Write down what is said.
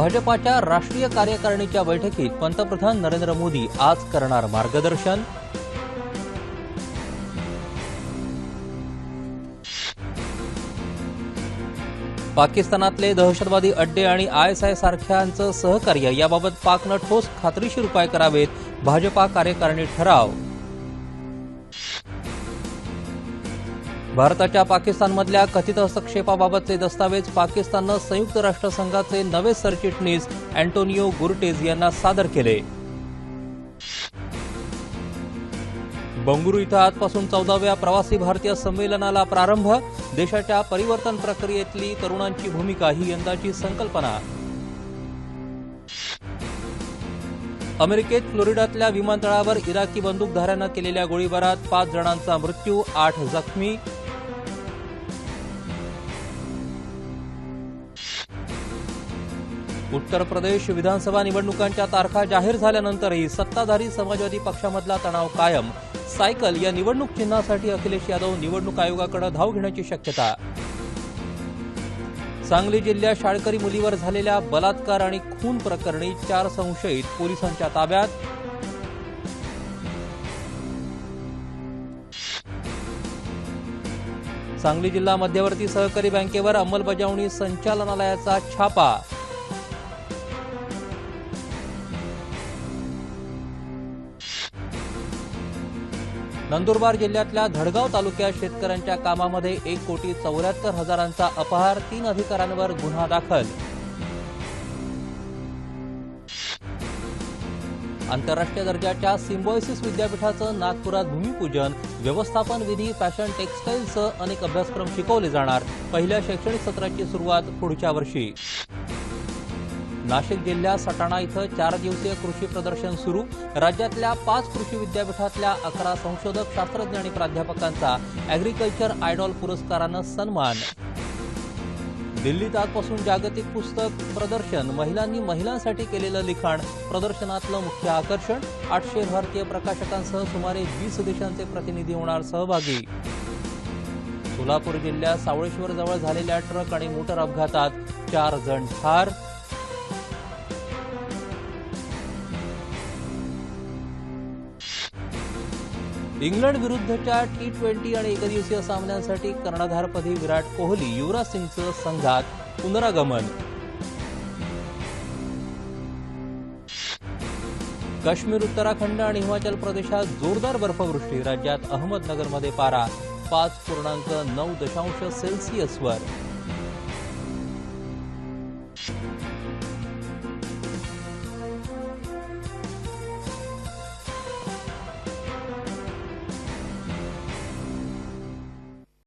भाजपाच्या राष्ट्रीय कार्यकारिणीच्या बैठकीत पंतप्रधान नरेंद्र मोदी आज करणार मार्गदर्शन? पाकिस्तानातले दहशतवादी अड्डे आणि आयएसआय सारख्यांचं सहकार्य याबाबत पाकनं ठोस खात्रीशीर उपाय करावेत भाजपा कार्यकारिणी ठराव. भारताच्या पाकिस्तानमधल्या कथित हस्तक्षेपाबाबतचे दस्तावेज पाकिस्ताननं संयुक्त राष्ट्रसंघाचे नवे सरचिटणीस अँटोनियो गुर्टेज यांना सादर केले. बंगळुरू इथं आजपासून चौदाव्या प्रवासी भारतीय संमेलनाला प्रारंभ देशाच्या परिवर्तन प्रक्रियेतली तरुणांची भूमिका ही यंदाची संकल्पना. अमेरिकेत फ्लोरिडातल्या विमानतळावर इराकी बंदूकधाऱ्यानं केलेल्या गोळीबारात पाच जणांचा मृत्यू आठ जखमी उत्तर प्रदेश विधानसभा निवडणुकांच्या तारखा जाहीर झाल्यानंतरही सत्ताधारी समाजवादी पक्षामधला तणाव कायम. सायकल या निवडणूक चिन्हासाठी अखिलेश यादव निवडणूक आयोगाकडे धाव घेण्याची शक्यता. सांगली जिल्ह्यात शाळकरी मुलीवर झालेल्या बलात्कार आणि खून प्रकरणी चार संशयित पोलिसांच्या ताब्यात. सांगली जिल्हा मध्यवर्ती सहकारी बँकेवर अंमलबजावणी संचालनालयाचा छापा. नंदुरबार जिल्ह्यातल्या धडगाव तालुक्यात शेतकऱ्यांच्या कामामध्ये एक कोटी चौऱ्याहत्तर हजारांचा अपहार तीन अधिकाऱ्यांवर गुन्हा दाखल. आंतरराष्ट्रीय दर्जाच्या सिम्बॉयसिस विद्यापीठाचं नागपुरात भूमिपूजन व्यवस्थापन विधी फॅशन टेक्स्टाईलसह अनेक अभ्यासक्रम शिकवले जाणार. पहिल्या शैक्षणिक सत्राची सुरुवात पुढच्या वर्षी. नाशिक जिल्ह्यात सटाणा इथं चार दिवसीय कृषी प्रदर्शन सुरू. राज्यातल्या पाच कृषी विद्यापीठातल्या अकरा संशोधक शास्त्रज्ञ आणि प्राध्यापकांचा अॅग्रिकल्चर आयडॉल पुरस्कारानं सन्मान. दिल्लीत आजपासून जागतिक पुस्तक प्रदर्शन महिलांनी महिलांसाठी केलेलं लिखाण प्रदर्शनातलं मुख्य आकर्षण आठशे भारतीय प्रकाशकांसह सुमारे वीस देशांचे प्रतिनिधी होणार सहभागी. सोलापूर जिल्ह्यात सावळेश्वर जवळ झालेल्या ट्रक आणि मोटर अपघातात चार जण ठार इंग्लंड विरुद्धच्या टी ट्वेंटी आणि एकदिवसीय सामन्यांसाठी कर्णधारपदी विराट कोहली युवराज सिंगचं संघात पुनरागमन. काश्मीर उत्तराखंड आणि हिमाचल प्रदेशात जोरदार बर्फवृष्टी राज्यात अहमदनगरमध्ये पारा पाच पूर्णांक नऊ दशांश सेल्सिअसवर.